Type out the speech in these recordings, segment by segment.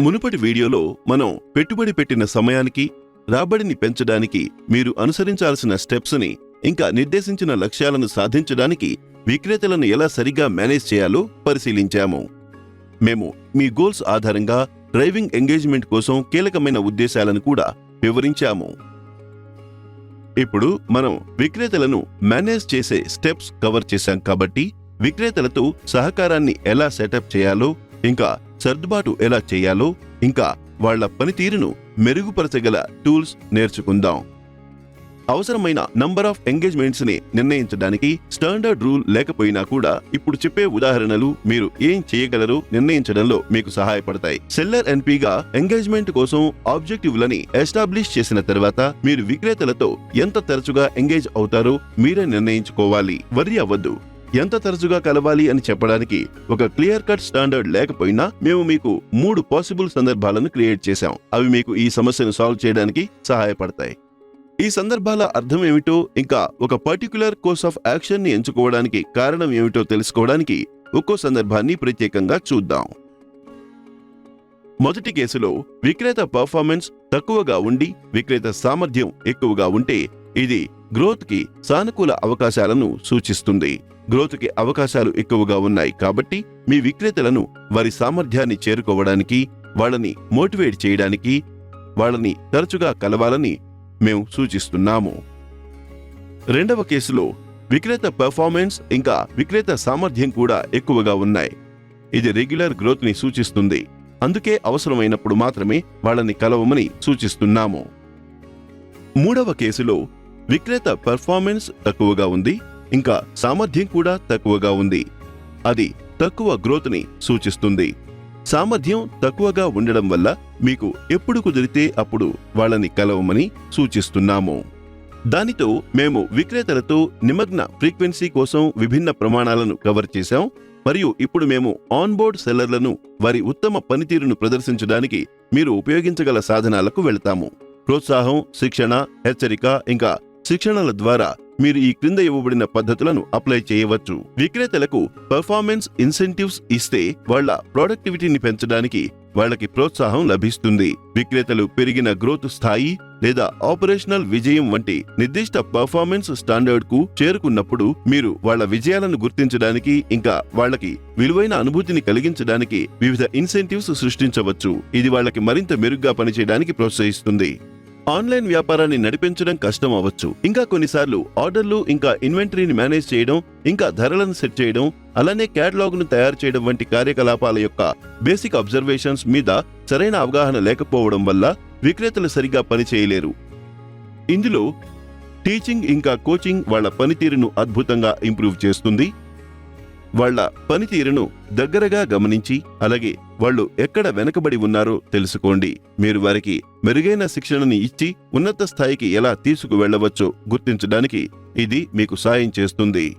మునుపటి వీడియోలో మనం పెట్టుబడి పెట్టిన సమయానికి రాబడిని పెంచడానికి మీరు అనుసరించాల్సిన స్టెప్స్ని ఇంకా నిర్దేశించిన లక్ష్యాలను సాధించడానికి విక్రేతలను ఎలా సరిగా మేనేజ్ చేయాలో పరిశీలించాము. మేము మీ గోల్స్ ఆధారంగా డ్రైవింగ్ ఎంగేజ్మెంట్ కోసం కీలకమైన ఉద్దేశాలను కూడా వివరించాము. ఇప్పుడు మనం విక్రేతలను మేనేజ్ చేసే స్టెప్స్ కవర్ చేశాం కాబట్టి విక్రేతలతో సహకారాన్ని ఎలా సెటప్ చేయాలో ఇంకా సర్దుబాటు ఎలా చేయాలో ఇంకా వాళ్ళ పనితీరును మెరుగుపరచగల టూల్స్ నేర్చుకుందాం. అవసరమైన నంబర్ ఆఫ్ ఎంగేజ్మెంట్స్ని నిర్ణయించడానికి స్టాండర్డ్ రూల్ లేకపోయినా కూడా ఇప్పుడు చెప్పే ఉదాహరణలు మీరు ఏం చేయగలరో నిర్ణయించడంలో మీకు సహాయపడతాయి. సెల్లర్ ఎన్పిగా ఎంగేజ్మెంట్ కోసం ఆబ్జెక్టివ్లని ఎస్టాబ్లిష్ చేసిన తర్వాత మీరు విక్రేతలతో ఎంత తరచుగా ఎంగేజ్ అవుతారో మీరే నిర్ణయించుకోవాలి. వరి అవ్వద్దు. ఎంత తరచుగా కలవాలి అని చెప్పడానికి ఒక క్లియర్ కట్ స్టాండర్డ్ లేకపోయినా మేము మీకు మూడు పాసిబుల్ సందర్భాలను క్రియేట్ చేశాం. అవి మీకు ఈ సమస్యను సాల్వ్ చేయడానికి సహాయపడతాయి. ఈ సందర్భాల అర్థం ఏమిటో ఇంకా ఒక పర్టికులర్ కోర్స్ ఆఫ్ యాక్షన్ని ఎంచుకోవడానికి కారణం ఏమిటో తెలుసుకోవడానికి ఒక్కో సందర్భాన్ని ప్రత్యేకంగా చూద్దాం. మొదటి కేసులో విక్రేత పర్ఫార్మెన్స్ తక్కువగా ఉండి విక్రేత సామర్థ్యం ఎక్కువగా ఉంటే ఇది గ్రోత్కి సానుకూల అవకాశాలను సూచిస్తుంది. గ్రోత్కి అవకాశాలు ఎక్కువగా ఉన్నాయి కాబట్టి మీ విక్రేతలను వారి సామర్థ్యాన్ని చేరుకోవడానికి వాళ్ళని మోటివేట్ చేయడానికి వాళ్ళని తరచుగా కలవాలని మేము సూచిస్తున్నాము. రెండవ కేసులో విక్రేత పెర్ఫార్మెన్స్ ఇంకా విక్రేత సామర్థ్యం కూడా ఎక్కువగా ఉన్నాయి. ఇది రెగ్యులర్ గ్రోత్ని సూచిస్తుంది. అందుకే అవసరమైనప్పుడు మాత్రమే వాళ్ళని కలవమని సూచిస్తున్నాము. మూడవ కేసులో విక్రేత పెర్ఫార్మెన్స్ తక్కువగా ఉంది. ఇంకా సామర్థ్యం కూడా తక్కువగా ఉంది. అది తక్కువ గ్రోత్ని సూచిస్తుంది. సామర్థ్యం తక్కువగా ఉండడం వల్ల మీకు ఎప్పుడు కుదిరితే అప్పుడు వాళ్ళని కలవమని సూచిస్తున్నాము. దానితో మేము విక్రేతలతో నిమగ్న ఫ్రీక్వెన్సీ కోసం విభిన్న ప్రమాణాలను కవర్ చేశాం. మరియు ఇప్పుడు మేము ఆన్బోర్డ్ సెల్లర్లను వారి ఉత్తమ పనితీరును ప్రదర్శించడానికి మీరు ఉపయోగించగల సాధనాలకు వెళ్తాము. ప్రోత్సాహం శిక్షణ హెచ్చరిక ఇంకా శిక్షణల ద్వారా మీరు ఈ క్రింద ఇవ్వబడిన పద్ధతులను అప్లై చేయవచ్చు. విక్రేతలకు పర్ఫార్మెన్స్ ఇన్సెంటివ్స్ ఇస్తే వాళ్ళ ప్రొడక్టివిటీని పెంచడానికి వాళ్ళకి ప్రోత్సాహం లభిస్తుంది. విక్రేతలు పెరిగిన గ్రోత్ స్థాయి లేదా ఆపరేషనల్ విజయం వంటి నిర్దిష్ట పర్ఫార్మెన్స్ స్టాండర్డ్కు చేరుకున్నప్పుడు మీరు వాళ్ళ విజయాలను గుర్తించడానికి ఇంకా వాళ్ళకి విలువైన అనుభూతిని కలిగించడానికి వివిధ ఇన్సెంటివ్స్ సృష్టించవచ్చు. ఇది వాళ్ళకి మరింత మెరుగ్గా పనిచేయడానికి ప్రోత్సహిస్తుంది. ఆన్లైన్ వ్యాపారాన్ని నడిపించడం కష్టం అవ్వచ్చు. ఇంకా కొన్నిసార్లు ఆర్డర్లు ఇంకా ఇన్వెంటరీని మేనేజ్ చేయడం ఇంకా ధరలను సెట్ చేయడం అలానే క్యాటలాగ్ను తయారు చేయడం వంటి కార్యకలాపాల యొక్క బేసిక్ అబ్జర్వేషన్స్ మీద సరైన అవగాహన లేకపోవడం వల్ల విక్రేతలు సరిగా పని చేయలేరు. ఇందులో టీచింగ్ ఇంకా కోచింగ్ వాళ్ళ పనితీరును అద్భుతంగా ఇంప్రూవ్ చేస్తుంది. వాళ్ళ పనితీరును దగ్గరగా గమనించి అలాగే వాళ్ళు ఎక్కడ వెనకబడి ఉన్నారో తెలుసుకోండి. మీరు వారికి మెరుగైన శిక్షణని ఇచ్చి ఉన్నత స్థాయికి ఎలా తీసుకువెళ్ళవచ్చో గుర్తించడానికి ఇది మీకు సాయం చేస్తుంది.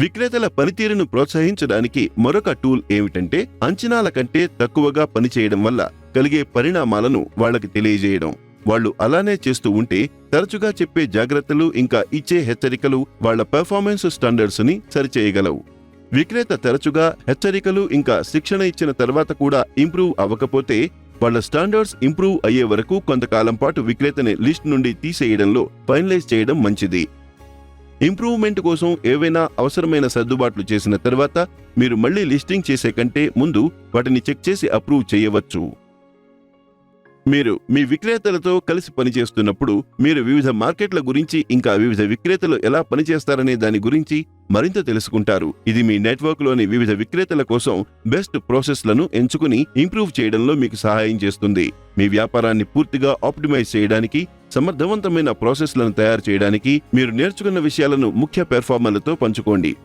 విక్రేతల పనితీరును ప్రోత్సహించడానికి మరొక టూల్ ఏమిటంటే అంచనాల కంటే తక్కువగా పనిచేయడం వల్ల కలిగే పరిణామాలను వాళ్ళకి తెలియజేయడం. వాళ్ళు అలానే చేస్తూ ఉంటే తరచుగా చెప్పే జాగ్రత్తలు ఇంకా ఇచ్చే హెచ్చరికలు వాళ్ళ పెర్ఫార్మెన్స్ స్టాండర్డ్స్ని సరిచేయగలవు. విక్రేత తరచుగా హెచ్చరికలు ఇంకా శిక్షణ ఇచ్చిన తర్వాత కూడా ఇంప్రూవ్ అవ్వకపోతే వాళ్ళ స్టాండర్డ్స్ ఇంప్రూవ్ అయ్యే వరకు కొంతకాలం పాటు విక్రేతని లిస్ట్ నుండి తీసేయడంలో ఫైనలైజ్ చేయడం మంచిది. ఇంప్రూవ్మెంట్ కోసం ఏవైనా అవసరమైన సర్దుబాట్లు చేసిన తర్వాత మీరు మళ్ళీ లిస్టింగ్ చేసే కంటే ముందు వాటిని చెక్ చేసి అప్రూవ్ చేయవచ్చు. మీరు మీ విక్రేతలతో కలిసి పనిచేస్తున్నప్పుడు మీరు వివిధ మార్కెట్ల గురించి ఇంకా వివిధ విక్రేతలు ఎలా పనిచేస్తారనే దాని గురించి మరింత తెలుసుకుంటారు. ఇది మీ నెట్వర్క్లోని వివిధ విక్రేతల కోసం బెస్ట్ ప్రాసెస్లను ఎంచుకుని ఇంప్రూవ్ చేయడంలో మీకు సహాయం చేస్తుంది. మీ వ్యాపారాన్ని పూర్తిగా ఆప్టిమైజ్ చేయడానికి సమర్థవంతమైన ప్రాసెస్లను తయారు చేయడానికి మీరు నేర్చుకున్న విషయాలను ముఖ్య పెర్ఫార్మర్లతో పంచుకోండి.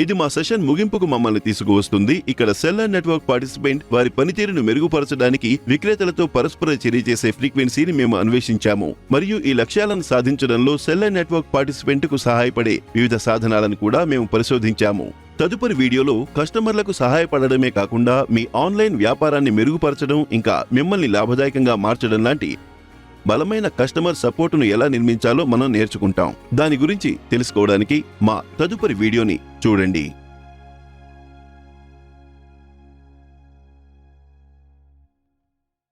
ఇది మా సెషన్ ముగింపుకు మమ్మల్ని తీసుకువస్తుంది. ఇక్కడ సెల్లర్ నెట్వర్క్ పార్టిసిపెంట్ వారి పనితీరును మెరుగుపరచడానికి విక్రేతలతో పరస్పర చర్య చేసే ఫ్రీక్వెన్సీని మేము అన్వేషించాము. మరియు ఈ లక్ష్యాలను సాధించడంలో సెల్లర్ నెట్వర్క్ పార్టిసిపెంట్కు సహాయపడే వివిధ సాధనాలను కూడా మేము పరిశోధించాము. తదుపరి వీడియోలో కస్టమర్లకు సహాయపడడమే కాకుండా మీ ఆన్లైన్ వ్యాపారాన్ని మెరుగుపరచడం ఇంకా మిమ్మల్ని లాభదాయకంగా మార్చడం లాంటి బలమైన కస్టమర్ సపోర్టును ఎలా నిర్మించాలో మనం నేర్చుకుంటాం. దాని గురించి తెలుసుకోవడానికి మా తదుపరి వీడియోని చూడండి.